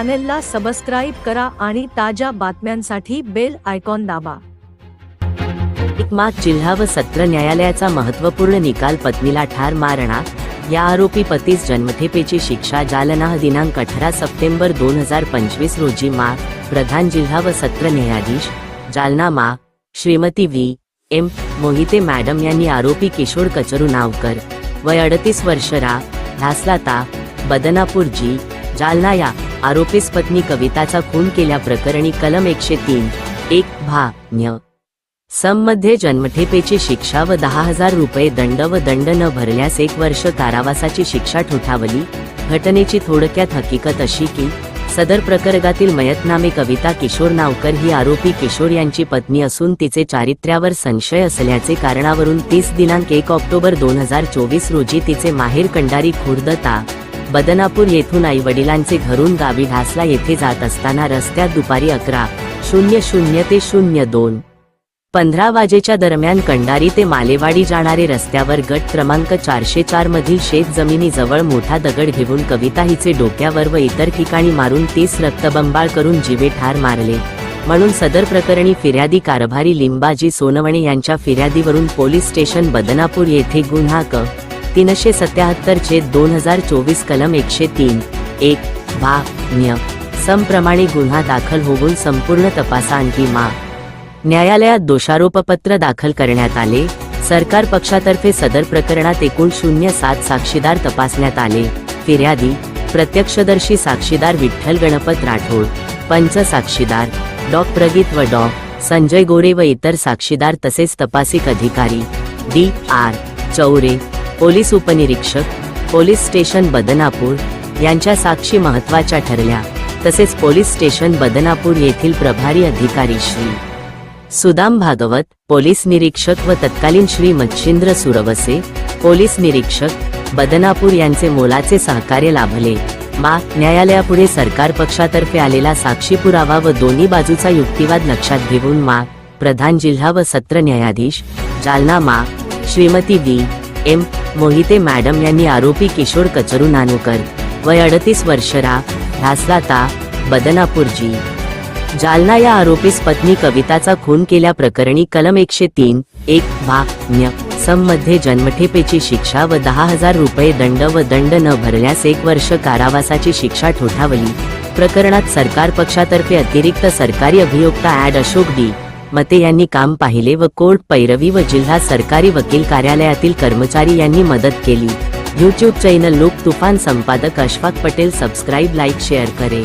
चॅनेलला सबस्क्राईब करा आणि ताज्या बातम्यांसाठी बेल आयकॉन दाबा. माग जिल्हा व सत्र न्यायालयाचा महत्त्वपूर्ण निकाल पत्नीला ठार मारणार या आरोपी पतीस जन्मठेपेची शिक्षा जालना दिनांक अठरा सप्टेंबर दोन हजार पंचवीस रोजी मा प्रधान जिल्हा व सत्र न्यायाधीश जालना मा Shrimati V M Mohite madam यांनी आरोपी किशोर कचरू नावकर वय अडतीस वर्ष रा ढासलाता बदनापूर जी जालना या आरोपीस पत्नी कविताचा खून केल्या प्रकरणी कलम एकशे तीन एक भा न्य सममध्ये जन्मठेपेची शिक्षा व दहा हजार रुपये दंड व दंड न भरल्यास एक वर्ष कारावासाची शिक्षा ठोठावली. घटनेची थोडक्यात हकीकत अशी की सदर प्रकरणातील मयतनामे कविता किशोर नावकर ही आरोपी किशोर यांची पत्नी असून तिचे चारित्र्यावर संशय असल्याचे कारणावरून तीस दिनांक एक ऑक्टोबर दोन हजार चोवीस रोजी तिचे माहेर कंडारी खुर्द ता. बदनापूर येथून आई वडिलांचे घरून गावी ढासला येथे जात असताना रस्त्यात दुपारी अकरा शून्य शून्य ते शून्य दोन. पंधरा वाजेच्या दरम्यान कंडारी ते मालेवाडी जाणारे रस्त्यावर गट क्रमांक चारशे चार मधील शेत जमिनीजवळ मोठा दगड घेऊन कविता हिचे डोक्यावर व इतर ठिकाणी मारून तीस रक्तबंबाळ करून जीवे ठार मारले. म्हणून सदर प्रकरणी फिर्यादी कारभारी लिंबाजी सोनवणे यांच्या फिर्यादीवरून पोलीस स्टेशन बदनापूर येथे गुन्हा क. तीनशे सत्याहत्तर दोन हजार चोवीस कलम एकशे तीन. एक भा न्य. समप्रमाणे गुन्हा दाखल होऊन संपूर्ण तपासांती मा न्यायालयात दोषारोपपत्र दाखल करण्यात आले. सरकार पक्षातर्फे सदर प्रकरणात एकूण शून्य सात साक्षीदार तपासण्यात आले. फिर्यादी प्रत्यक्षदर्शी साक्षीदार विठ्ठल गणपत राठोड पंच साक्षीदार डॉ. प्रगीत व डॉ. संजय गोरे व इतर साक्षीदार तसेच तपासिक अधिकारी डी. आर. चौरे पोलीस उपनिरीक्षक पोलीस स्टेशन बदनापूर यांच्या साक्षी महत्त्वाच्या ठरल्या. तसेच पोलीस स्टेशन बदनापूर येथील प्रभारी अधिकारी श्री. सुदाम भागवत पोलीस निरीक्षक व तत्कालीन श्री मच्छिंद्र सुरवसे पोलीस निरीक्षक बदनापूर यांचे मोलाचे सहकार्य लाभले. मा न्यायालयापुढे सरकार पक्षातर्फे आलेला साक्षी पुरावा व दोन्ही बाजूचा युक्तिवाद लक्षात घेऊन मा प्रधान जिल्हा व सत्र न्यायाधीश जालना मा Shrimati V M. Mohite madam यांनी आरोपी किशोर कचरू नानूकर वय अडतीस वर्ष रा. बदनापूरजी. जालना या आरोपीस पत्नी कविताचा खून केल्या प्रकरणी कलम एकशे तीन एक भा न्यमध्ये जन्मठेपेची शिक्षा व दहा हजार रुपये दंड व दंड न भरल्यास एक वर्ष कारावासाची शिक्षा ठोठावली. प्रकरणात सरकार पक्षातर्फे अतिरिक्त सरकारी अभियोक्ता ॲड अशोक डी. मते यांनी काम पाहिले व कोर्ट पैरवी व जिल्हा सरकारी वकील कार्यालयातील कर्मचारी यांनी मदत केली. यूट्यूब चॅनल लोक तुफान संपादक Ashfaq Patel subscribe like share करे.